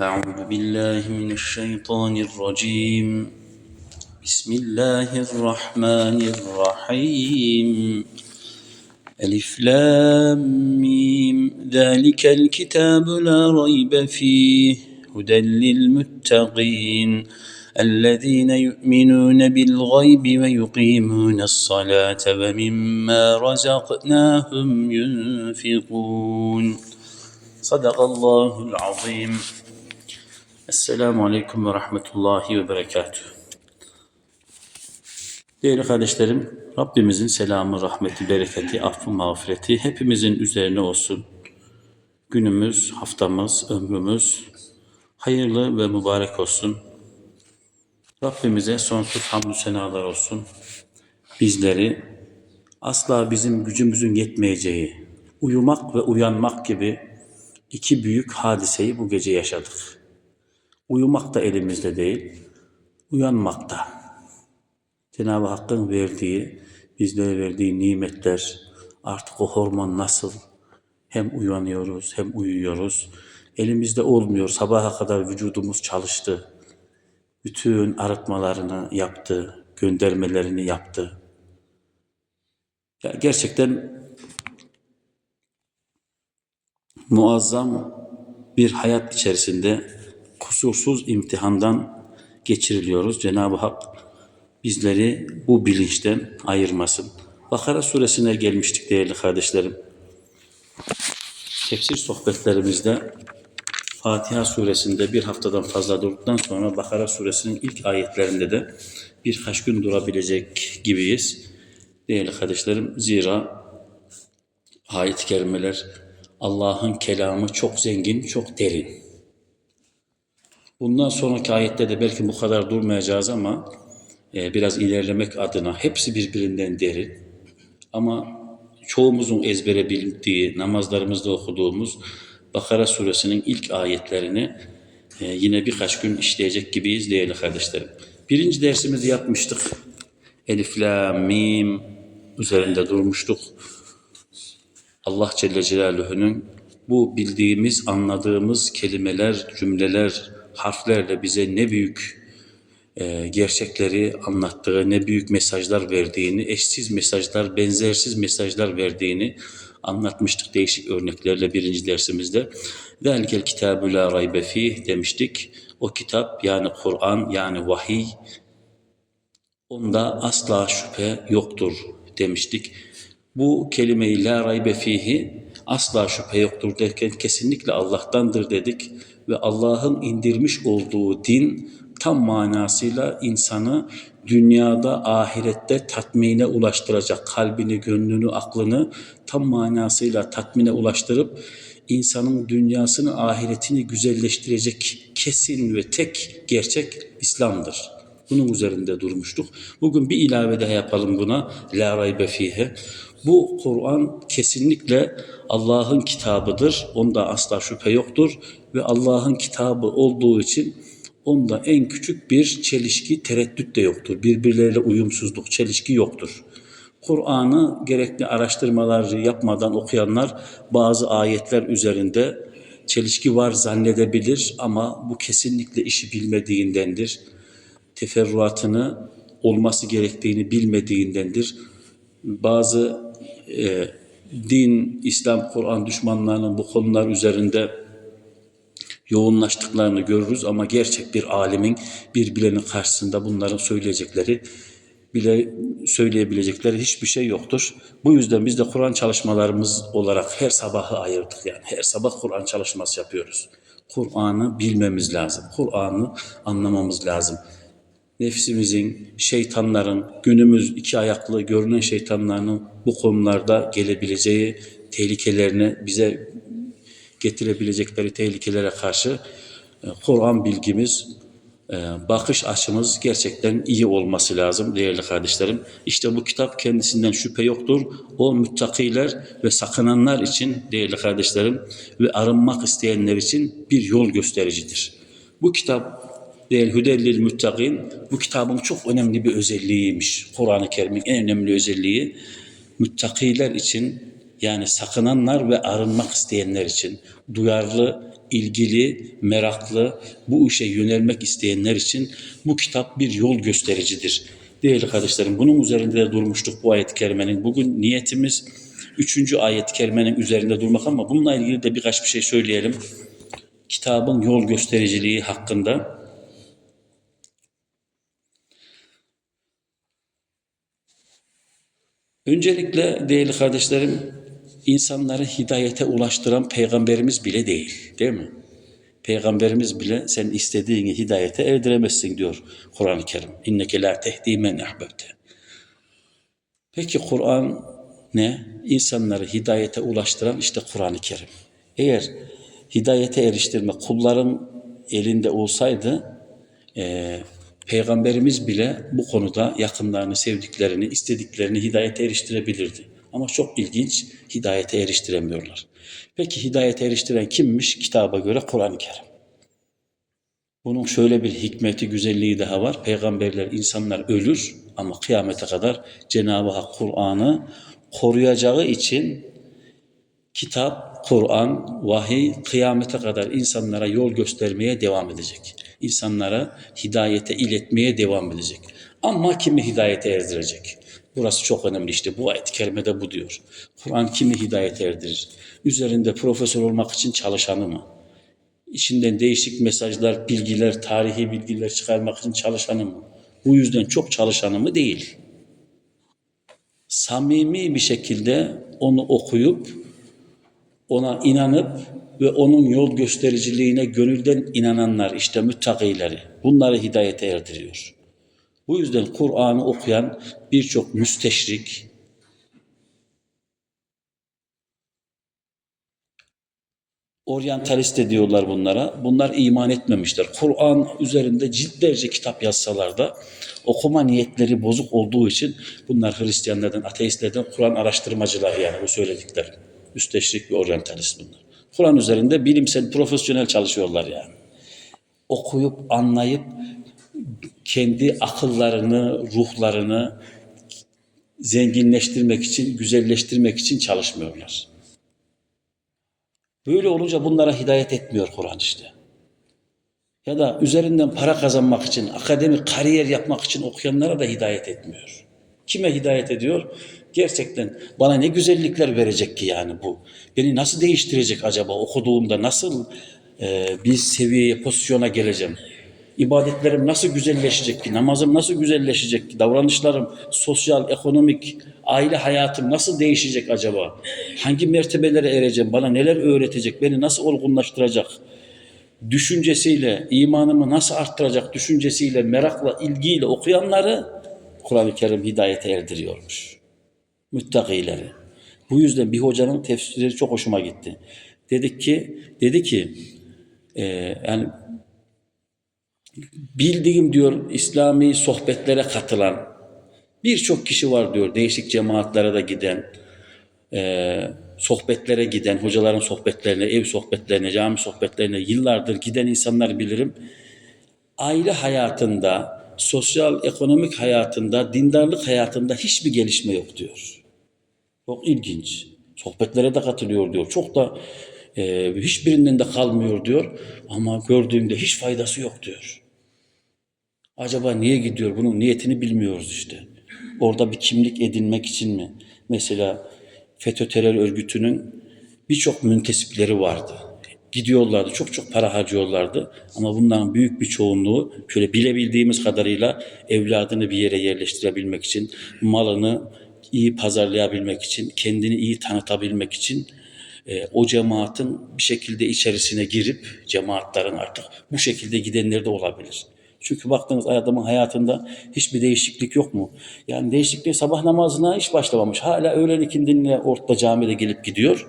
أعوذ بالله من الشيطان الرجيم. بسم الله الرحمن الرحيم. ألف لام ميم. ذلك الكتاب لا ريب فيه. هدى للمتقين. الذين يؤمنون بالغيب ويقيمون الصلاة ومما رزقناهم ينفقون. صدق الله العظيم. Esselamu Aleyküm ve Rahmetullahi ve Berekatuhu. Değerli kardeşlerim, Rabbimizin selamı, rahmeti, bereketi, affı, mağfireti hepimizin üzerine olsun. Günümüz, haftamız, ömrümüz hayırlı ve mübarek olsun. Rabbimize sonsuz hamdü senalar olsun. Bizleri asla bizim gücümüzün yetmeyeceği, uyumak ve uyanmak gibi iki büyük hadiseyi bu gece yaşadık. Uyumak da elimizde değil, uyanmak da. Cenab-ı Hakk'ın verdiği, bizlere verdiği nimetler, artık o hormon nasıl? Hem uyanıyoruz hem uyuyoruz. Elimizde olmuyor. Sabaha kadar vücudumuz çalıştı. Bütün arıtmalarını yaptı, göndermelerini yaptı. Ya gerçekten muazzam bir hayat içerisinde kusursuz imtihandan geçiriliyoruz. Cenab-ı Hak bizleri bu bilinçten ayırmasın. Bakara suresine gelmiştik değerli kardeşlerim. Tefsir sohbetlerimizde Fatiha suresinde bir haftadan fazla durduktan sonra Bakara suresinin ilk ayetlerinde de birkaç gün durabilecek gibiyiz. Değerli kardeşlerim zira ayet-i kerimeler Allah'ın kelamı çok zengin, çok derin. Bundan sonraki ayette de belki bu kadar durmayacağız ama e, biraz ilerlemek adına hepsi birbirinden derin. Ama çoğumuzun ezbere bildiği, namazlarımızda okuduğumuz Bakara suresinin ilk ayetlerini e, yine birkaç gün işleyecek gibiyiz değerli kardeşlerim. Birinci dersimizi yapmıştık. Elif, la, mim üzerinde durmuştuk. Allah Celle Celaluhu'nun bu bildiğimiz, anladığımız kelimeler, cümleler, harflerle bize ne büyük e, gerçekleri anlattığı, ne büyük mesajlar verdiğini, eşsiz mesajlar, benzersiz mesajlar verdiğini anlatmıştık değişik örneklerle birinci dersimizde. Velkel kitabü la raybe fih demiştik. O kitap yani Kur'an yani vahiy onda asla şüphe yoktur demiştik. Bu kelimeyi la raybe fihi asla şüphe yoktur derken kesinlikle Allah'tandır dedik ve Allah'ın indirmiş olduğu din tam manasıyla insanı dünyada, ahirette tatmine ulaştıracak. Kalbini, gönlünü, aklını tam manasıyla tatmine ulaştırıp insanın dünyasını, ahiretini güzelleştirecek kesin ve tek gerçek İslam'dır. Bunun üzerinde durmuştuk. Bugün bir ilave daha yapalım buna. La raybe fihe. Bu Kur'an kesinlikle Allah'ın kitabıdır. Onda asla şüphe yoktur. Ve Allah'ın kitabı olduğu için onda en küçük bir çelişki, tereddüt de yoktur. Birbirleriyle uyumsuzluk, çelişki yoktur. Kur'an'ı gerekli araştırmalar yapmadan okuyanlar bazı ayetler üzerinde çelişki var zannedebilir ama bu kesinlikle işi bilmediğindendir. Teferruatını olması gerektiğini bilmediğindendir. Bazı e, din, İslam, Kur'an düşmanlarının bu konular üzerinde yoğunlaştıklarını görürüz ama gerçek bir alimin, bir bilenin karşısında bunların söyleyecekleri bile söyleyebilecekleri hiçbir şey yoktur. Bu yüzden biz de Kur'an çalışmalarımız olarak her sabahı ayırdık yani. Her sabah Kur'an çalışması yapıyoruz. Kur'an'ı bilmemiz lazım. Kur'an'ı anlamamız lazım. Nefsimizin, şeytanların, günümüz iki ayaklı görünen şeytanların bu konularda gelebileceği tehlikelerini bize getirebilecekleri tehlikelere karşı e, Kur'an bilgimiz, e, bakış açımız gerçekten iyi olması lazım değerli kardeşlerim. İşte bu kitap kendisinden şüphe yoktur. O müttakiler ve sakınanlar için değerli kardeşlerim ve arınmak isteyenler için bir yol göstericidir. Bu kitap değil Hüdellil Müttakin bu kitabın çok önemli bir özelliğiymiş. Kur'an-ı Kerim'in en önemli özelliği müttakiler için yani sakınanlar ve arınmak isteyenler için, duyarlı ilgili, meraklı, bu işe yönelmek isteyenler için bu kitap bir yol göstericidir. Değerli kardeşlerim, bunun üzerinde de durmuştuk bu ayet-i kerimenin. Bugün niyetimiz üçüncü ayet-i kerimenin üzerinde durmak ama bununla ilgili de birkaç bir şey söyleyelim. Kitabın yol göstericiliği hakkında. Öncelikle değerli kardeşlerim, insanları hidayete ulaştıran peygamberimiz bile değil, değil mi? Peygamberimiz bile sen istediğini hidayete erdiremezsin diyor Kur'an-ı Kerim. İnneke la tehdi men ahbebte. Peki Kur'an ne? İnsanları hidayete ulaştıran işte Kur'an-ı Kerim. Eğer hidayete eriştirme kulların elinde olsaydı e, Peygamberimiz bile bu konuda yakınlarını, sevdiklerini, istediklerini hidayete eriştirebilirdi. Ama çok ilginç, hidayete eriştiremiyorlar. Peki hidayete eriştiren kimmiş? Kitaba göre Kur'an-ı Kerim. Bunun şöyle bir hikmeti, güzelliği daha var. Peygamberler, insanlar ölür ama kıyamete kadar Cenab-ı Hak Kur'an'ı koruyacağı için kitap, Kur'an, vahiy kıyamete kadar insanlara yol göstermeye devam edecek. İnsanlara hidayete iletmeye devam edecek. Ama kimi hidayete erdirecek? Burası çok önemli işte. Bu ayet-i kerimede bu diyor. Kur'an kimi hidayete erdirir? Üzerinde profesör olmak için çalışanı mı? İçinden değişik mesajlar, bilgiler, tarihi bilgiler çıkarmak için çalışanı mı? Bu yüzden çok çalışanı mı? Değil. Samimi bir şekilde onu okuyup, ona inanıp ve onun yol göstericiliğine gönülden inananlar, işte müttakileri, bunları hidayete erdiriyor. Bu yüzden Kur'an'ı okuyan birçok müsteşrik, oryantalist de diyorlar bunlara. Bunlar iman etmemişler. Kur'an üzerinde ciltlerce kitap yazsalar da okuma niyetleri bozuk olduğu için bunlar Hristiyanlardan, ateistlerden Kur'an araştırmacılar yani bu söyledikleri. Müsteşrik ve oryantalist bunlar. Kur'an üzerinde bilimsel, profesyonel çalışıyorlar yani. Okuyup, anlayıp kendi akıllarını, ruhlarını zenginleştirmek için, güzelleştirmek için çalışmıyorlar. Böyle olunca bunlara hidayet etmiyor Kur'an işte. Ya da üzerinden para kazanmak için, akademik kariyer yapmak için okuyanlara da hidayet etmiyor. Kime hidayet ediyor? Gerçekten bana ne güzellikler verecek ki yani bu. Beni nasıl değiştirecek acaba okuduğumda nasıl e, bir seviyeye, pozisyona geleceğim? İbadetlerim nasıl güzelleşecek ki? Namazım nasıl güzelleşecek ki? Davranışlarım, sosyal, ekonomik, aile hayatım nasıl değişecek acaba? Hangi mertebelere ereceğim? Bana neler öğretecek? Beni nasıl olgunlaştıracak? Düşüncesiyle, imanımı nasıl arttıracak düşüncesiyle, merakla, ilgiyle okuyanları Kur'an-ı Kerim hidayete erdiriyormuş. Müttakileri. Bu yüzden bir hocanın tefsiri çok hoşuma gitti. Dedik ki, dedi ki, e, yani bildiğim diyor İslami sohbetlere katılan birçok kişi var diyor. Değişik cemaatlere de giden, e, sohbetlere giden, hocaların sohbetlerine, ev sohbetlerine, cami sohbetlerine yıllardır giden insanlar bilirim. Aile hayatında, sosyal, ekonomik hayatında, dindarlık hayatında hiçbir gelişme yok diyor. Çok ilginç. Sohbetlere de katılıyor diyor. Çok da e, hiçbirinden de kalmıyor diyor. Ama gördüğümde hiç faydası yok diyor. Acaba niye gidiyor? Bunun niyetini bilmiyoruz işte. Orada bir kimlik edinmek için mi? Mesela FETÖ terör örgütünün birçok müntesipleri vardı. Gidiyorlardı, çok çok para harcıyorlardı. Ama bunların büyük bir çoğunluğu şöyle bilebildiğimiz kadarıyla evladını bir yere yerleştirebilmek için, malını iyi pazarlayabilmek için, kendini iyi tanıtabilmek için e, o cemaatin bir şekilde içerisine girip cemaatlerin artık bu şekilde gidenler de olabilir. Çünkü baktığınız adamın hayatında hiçbir değişiklik yok mu? Yani değişikliği sabah namazına hiç başlamamış. Hala öğlen ikindinle orta camide gelip gidiyor.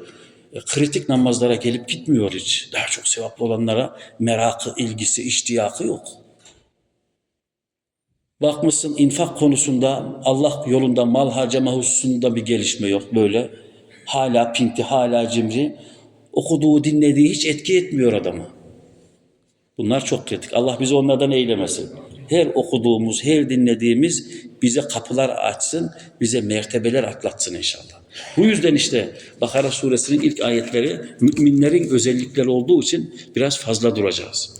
E, kritik namazlara gelip gitmiyor hiç. Daha çok sevaplı olanlara merakı, ilgisi, iştiyakı yok. Bakmışsın infak konusunda Allah yolunda mal harcama hususunda bir gelişme yok böyle. Hala pinti, hala cimri. Okuduğu, dinlediği hiç etki etmiyor adamı. Bunlar çok kritik. Allah bizi onlardan eylemesin. her okuduğumuz, her dinlediğimiz bize kapılar açsın, bize mertebeler atlatsın inşallah. Bu yüzden işte Bakara suresinin ilk ayetleri müminlerin özellikleri olduğu için biraz fazla duracağız.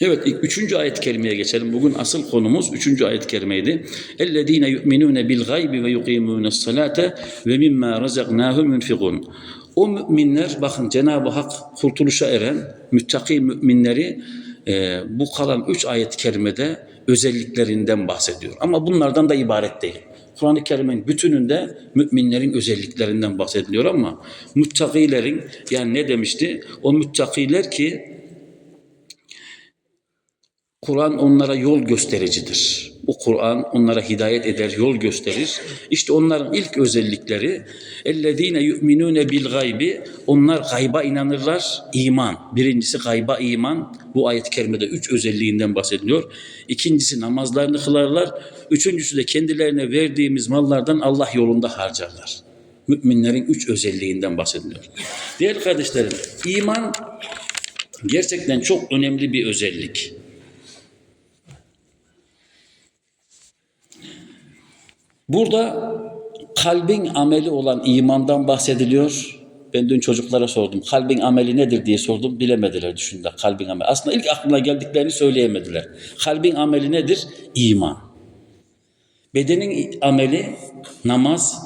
Evet, ilk üçüncü ayet kelimeye geçelim. Bugün asıl konumuz üçüncü ayet kelimeydi. اَلَّذ۪ينَ يُؤْمِنُونَ بِالْغَيْبِ وَيُقِيمُونَ الصَّلَاةَ وَمِمَّا رَزَقْنَاهُمْ يُنْفِقُونَ O müminler, bakın Cenab-ı Hak kurtuluşa eren müttaki müminleri e, bu kalan üç ayet kelimede özelliklerinden bahsediyor. Ama bunlardan da ibaret değil. Kur'an-ı Kerim'in bütününde müminlerin özelliklerinden bahsediliyor ama müttakilerin yani ne demişti? O müttakiler ki Kur'an onlara yol göstericidir. Bu Kur'an onlara hidayet eder, yol gösterir. İşte onların ilk özellikleri اَلَّذ۪ينَ يُؤْمِنُونَ بِالْغَيْبِ Onlar gayba inanırlar, iman. Birincisi gayba iman. Bu ayet-i kerimede üç özelliğinden bahsediliyor. İkincisi namazlarını kılarlar. Üçüncüsü de kendilerine verdiğimiz mallardan Allah yolunda harcarlar. Müminlerin üç özelliğinden bahsediliyor. Değerli kardeşlerim, iman gerçekten çok önemli bir özellik. Burada kalbin ameli olan imandan bahsediliyor. Ben dün çocuklara sordum. Kalbin ameli nedir diye sordum. Bilemediler düşündüler kalbin ameli. Aslında ilk aklına geldiklerini söyleyemediler. Kalbin ameli nedir? İman. Bedenin ameli namaz.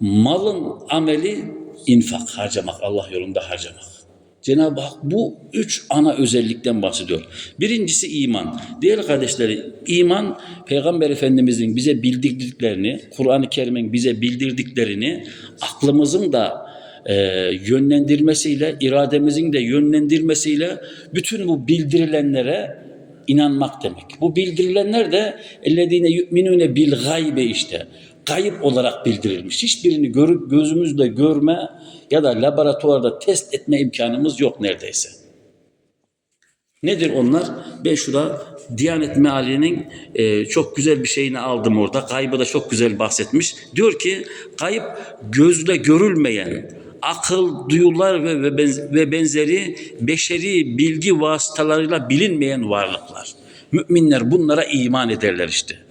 Malın ameli infak, harcamak, Allah yolunda harcamak. Cenab-ı Hak bu üç ana özellikten bahsediyor. Birincisi iman. Değerli kardeşlerim, iman Peygamber Efendimizin bize bildirdiklerini, Kur'an-ı Kerim'in bize bildirdiklerini aklımızın da e, yönlendirmesiyle, irademizin de yönlendirmesiyle bütün bu bildirilenlere inanmak demek. Bu bildirilenler de ellezine yu'minune bil işte. Kayıp olarak bildirilmiş. Hiçbirini görüp gözümüzle görme ya da laboratuvarda test etme imkanımız yok neredeyse. Nedir onlar? Ben şurada Diyanet Meali'nin e, çok güzel bir şeyini aldım orada. Kaybı da çok güzel bahsetmiş. Diyor ki kayıp gözle görülmeyen akıl, duyular ve, ve, benz- ve benzeri beşeri bilgi vasıtalarıyla bilinmeyen varlıklar. Müminler bunlara iman ederler işte.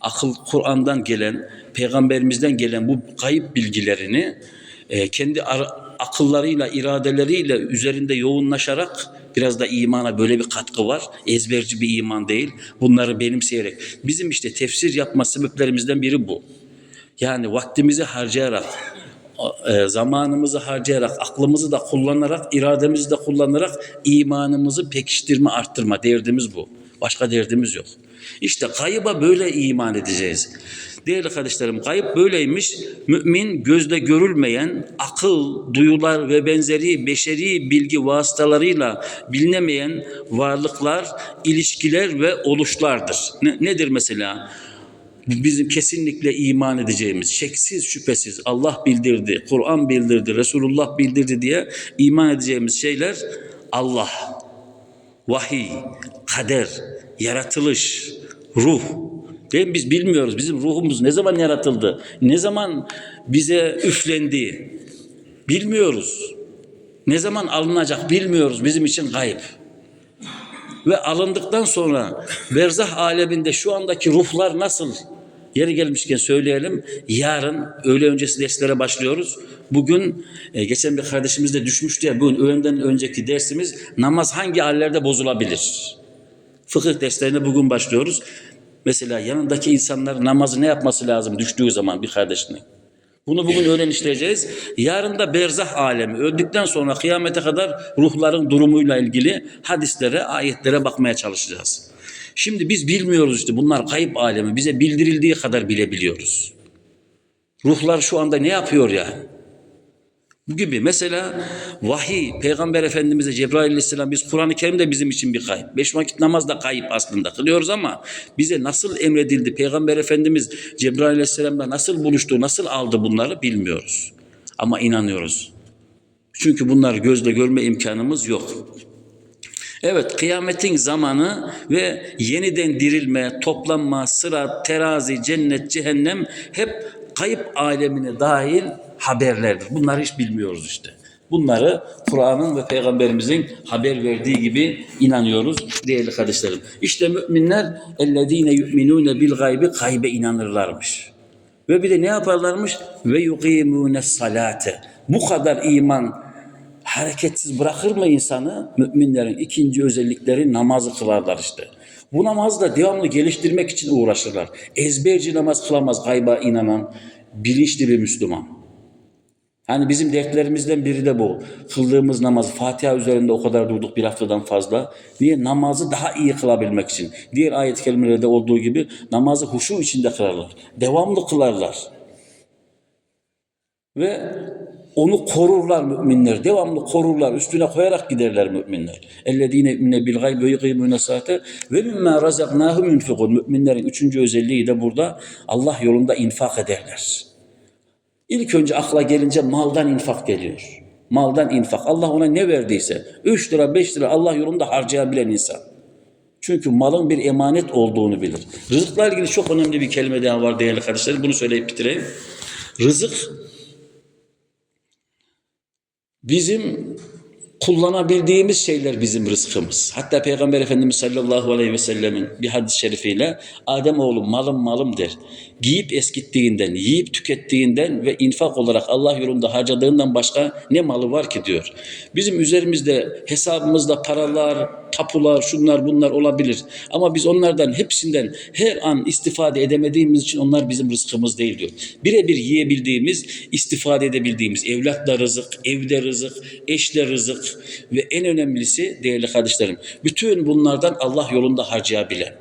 Akıl Kur'an'dan gelen, peygamberimizden gelen bu kayıp bilgilerini e, kendi akıllarıyla, iradeleriyle üzerinde yoğunlaşarak biraz da imana böyle bir katkı var. Ezberci bir iman değil. Bunları benimseyerek. Bizim işte tefsir yapma sebeplerimizden biri bu. Yani vaktimizi harcayarak, e, zamanımızı harcayarak, aklımızı da kullanarak, irademizi de kullanarak imanımızı pekiştirme, arttırma derdimiz bu. Başka derdimiz yok. İşte kayıba böyle iman edeceğiz. Değerli kardeşlerim kayıp böyleymiş. Mümin gözle görülmeyen akıl, duyular ve benzeri beşeri bilgi vasıtalarıyla bilinemeyen varlıklar, ilişkiler ve oluşlardır. Ne- nedir mesela? bizim kesinlikle iman edeceğimiz, şeksiz şüphesiz Allah bildirdi, Kur'an bildirdi, Resulullah bildirdi diye iman edeceğimiz şeyler Allah, vahiy, kader, yaratılış, ruh. Değil? Biz bilmiyoruz. Bizim ruhumuz ne zaman yaratıldı? Ne zaman bize üflendi? Bilmiyoruz. Ne zaman alınacak bilmiyoruz. Bizim için kayıp ve alındıktan sonra berzah aleminde şu andaki ruhlar nasıl? Yeri gelmişken söyleyelim. Yarın öğle öncesi derslere başlıyoruz. Bugün e, geçen bir kardeşimiz de düşmüştü ya. Bugün öğleden önceki dersimiz namaz hangi hallerde bozulabilir? Fıkıh derslerine bugün başlıyoruz. Mesela yanındaki insanlar namazı ne yapması lazım düştüğü zaman bir kardeşinin? Bunu bugün öğlen işleyeceğiz. Yarın da berzah alemi. Öldükten sonra kıyamete kadar ruhların durumuyla ilgili hadislere, ayetlere bakmaya çalışacağız. Şimdi biz bilmiyoruz işte bunlar kayıp alemi. Bize bildirildiği kadar bilebiliyoruz. Ruhlar şu anda ne yapıyor yani? Bu gibi mesela vahiy, Peygamber Efendimiz'e Cebrail Aleyhisselam biz Kur'an-ı Kerim de bizim için bir kayıp. Beş vakit namaz da kayıp aslında kılıyoruz ama bize nasıl emredildi? Peygamber Efendimiz Cebrail Aleyhisselam'la nasıl buluştu, nasıl aldı bunları bilmiyoruz. Ama inanıyoruz. Çünkü bunlar gözle görme imkanımız yok. Evet, kıyametin zamanı ve yeniden dirilme, toplanma, sırat, terazi, cennet, cehennem hep kayıp alemine dahil haberlerdir. Bunları hiç bilmiyoruz işte. Bunları Kur'an'ın ve Peygamberimizin haber verdiği gibi inanıyoruz değerli kardeşlerim. İşte müminler ellezine yu'minune bil gaybi gaybe inanırlarmış. Ve bir de ne yaparlarmış? Ve yukimune salate. Bu kadar iman hareketsiz bırakır mı insanı? Müminlerin ikinci özellikleri namazı kılarlar işte. Bu namazı da devamlı geliştirmek için uğraşırlar. Ezberci namaz kılamaz gayba inanan bilinçli bir Müslüman. Yani bizim dertlerimizden biri de bu. Kıldığımız namaz Fatiha üzerinde o kadar durduk bir haftadan fazla. Niye? Namazı daha iyi kılabilmek için. Diğer ayet kelimelerde olduğu gibi namazı huşu içinde kılarlar. Devamlı kılarlar. Ve onu korurlar müminler. Devamlı korurlar. Üstüne koyarak giderler müminler. Ellezine yu'mine bil gayb ve yukimune saate ve mimma razaknahum. Müminlerin üçüncü özelliği de burada Allah yolunda infak ederler. İlk önce akla gelince maldan infak geliyor. Maldan infak. Allah ona ne verdiyse 3 lira 5 lira Allah yolunda harcayabilen insan. Çünkü malın bir emanet olduğunu bilir. Rızıkla ilgili çok önemli bir kelime daha var değerli kardeşlerim. Bunu söyleyip bitireyim. Rızık bizim kullanabildiğimiz şeyler bizim rızkımız. Hatta Peygamber Efendimiz sallallahu aleyhi ve sellemin bir hadis-i şerifiyle Adem oğlu malım malım der. Giyip eskittiğinden, yiyip tükettiğinden ve infak olarak Allah yolunda harcadığından başka ne malı var ki diyor. Bizim üzerimizde hesabımızda paralar, tapular, şunlar bunlar olabilir. Ama biz onlardan hepsinden her an istifade edemediğimiz için onlar bizim rızkımız değil diyor. Birebir yiyebildiğimiz, istifade edebildiğimiz evlatla rızık, evde rızık, eşle rızık ve en önemlisi değerli kardeşlerim bütün bunlardan Allah yolunda harcayabilen,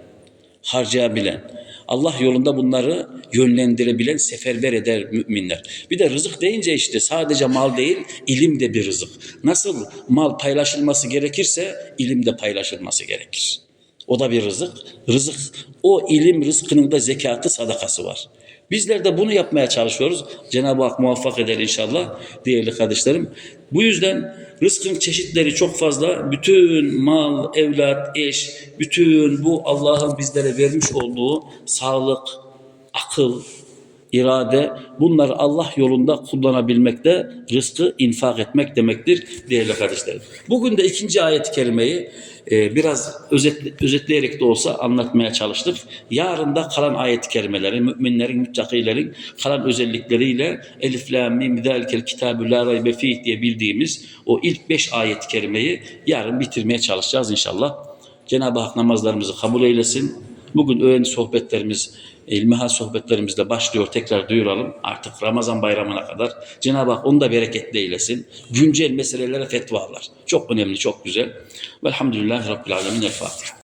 harcayabilen, Allah yolunda bunları yönlendirebilen, seferber eder müminler. Bir de rızık deyince işte sadece mal değil, ilim de bir rızık. Nasıl mal paylaşılması gerekirse, ilim de paylaşılması gerekir. O da bir rızık. Rızık, o ilim rızkının da zekatı, sadakası var. Bizler de bunu yapmaya çalışıyoruz. Cenab-ı Hak muvaffak eder inşallah değerli kardeşlerim. Bu yüzden rızkın çeşitleri çok fazla. Bütün mal, evlat, eş, bütün bu Allah'ın bizlere vermiş olduğu sağlık, akıl, irade bunları Allah yolunda kullanabilmekte rızkı infak etmek demektir değerli kardeşlerim. Bugün de ikinci ayet-i kerimeyi e, biraz özet, özetleyerek de olsa anlatmaya çalıştık. Yarın da kalan ayet-i kerimeleri, müminlerin, müttakilerin kalan özellikleriyle Elif, La, Mim, Zalikel Kitabü, La Raybe diye bildiğimiz o ilk beş ayet-i kerimeyi yarın bitirmeye çalışacağız inşallah. Cenab-ı Hak namazlarımızı kabul eylesin. Bugün öğün sohbetlerimiz, ilmihal sohbetlerimizle başlıyor. Tekrar duyuralım. Artık Ramazan bayramına kadar. Cenab-ı Hak onu da bereketli eylesin. Güncel meselelere fetvalar. Çok önemli, çok güzel. Velhamdülillahi Rabbil Alemin. El Fatiha.